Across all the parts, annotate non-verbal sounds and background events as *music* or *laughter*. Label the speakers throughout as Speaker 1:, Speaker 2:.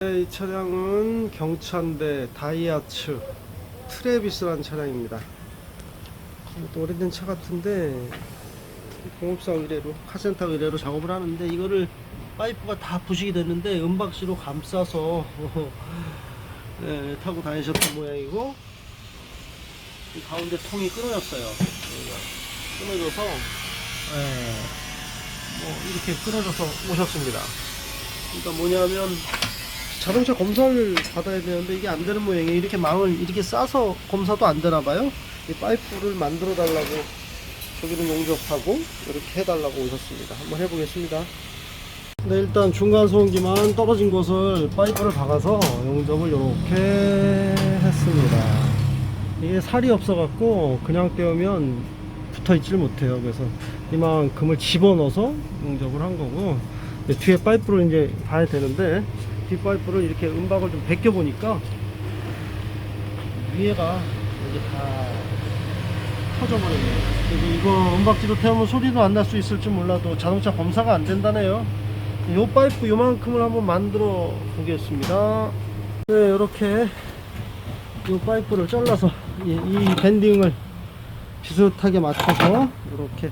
Speaker 1: 네, 이 차량은 경차인데 다이아츠 트레비스라는 차량입니다. 또 오래된 차 같은데 공업사 의뢰로 카센터 의뢰로 작업을 하는데 이거를 파이프가 다 부식이 됐는데 은박지로 감싸서 *laughs* 네, 타고 다니셨던 모양이고 이 가운데 통이 끊어졌어요. 끊어져서 네, 뭐 이렇게 끊어져서 오셨습니다. 그러니까 뭐냐면 자동차 검사를 받아야 되는데 이게 안 되는 모양이에요. 이렇게 망을 이렇게 싸서 검사도 안 되나 봐요. 이 파이프를 만들어 달라고 저기는 용접하고 이렇게 해달라고 오셨습니다. 한번 해보겠습니다. 네, 일단 중간 소음기만 떨어진 곳을 파이프를 박아서 용접을 이렇게 했습니다. 이게 살이 없어갖고 그냥 떼우면 붙어 있질 못해요. 그래서 이만큼을 집어넣어서 용접을 한 거고 네, 뒤에 파이프로 이제 봐야 되는데 뒷파이프를 이렇게 은박을 좀 벗겨 보니까 위에가 이제 다 터져버렸네요. 이거 은박지로 태우면 소리도 안 날 수 있을지 몰라도 자동차 검사가 안 된다네요. 요 파이프 요만큼을 한번 만들어 보겠습니다. 네, 이렇게 요 파이프를 잘라서 이, 이 밴딩을 비슷하게 맞춰서 이렇게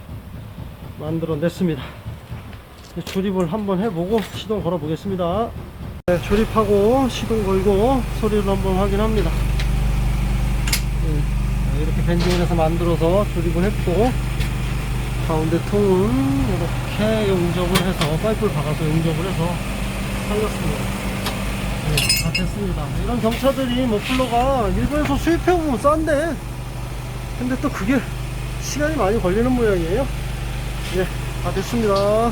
Speaker 1: 만들어 냈습니다. 조립을 한번 해보고 시동 걸어 보겠습니다. 네, 조립하고 시동 걸고 소리를 한번 확인합니다. 네, 이렇게 밴딩을 해서 만들어서 조립을 했고 가운데 통은 이렇게 용접을 해서 파이프를 박아서 용접을 해서 살렸습니다. 네, 다 됐습니다. 이런 경차들이 머플러가 일본에서 수입해오면 싼데 근데 또 그게 시간이 많이 걸리는 모양이에요. 네, 다 됐습니다.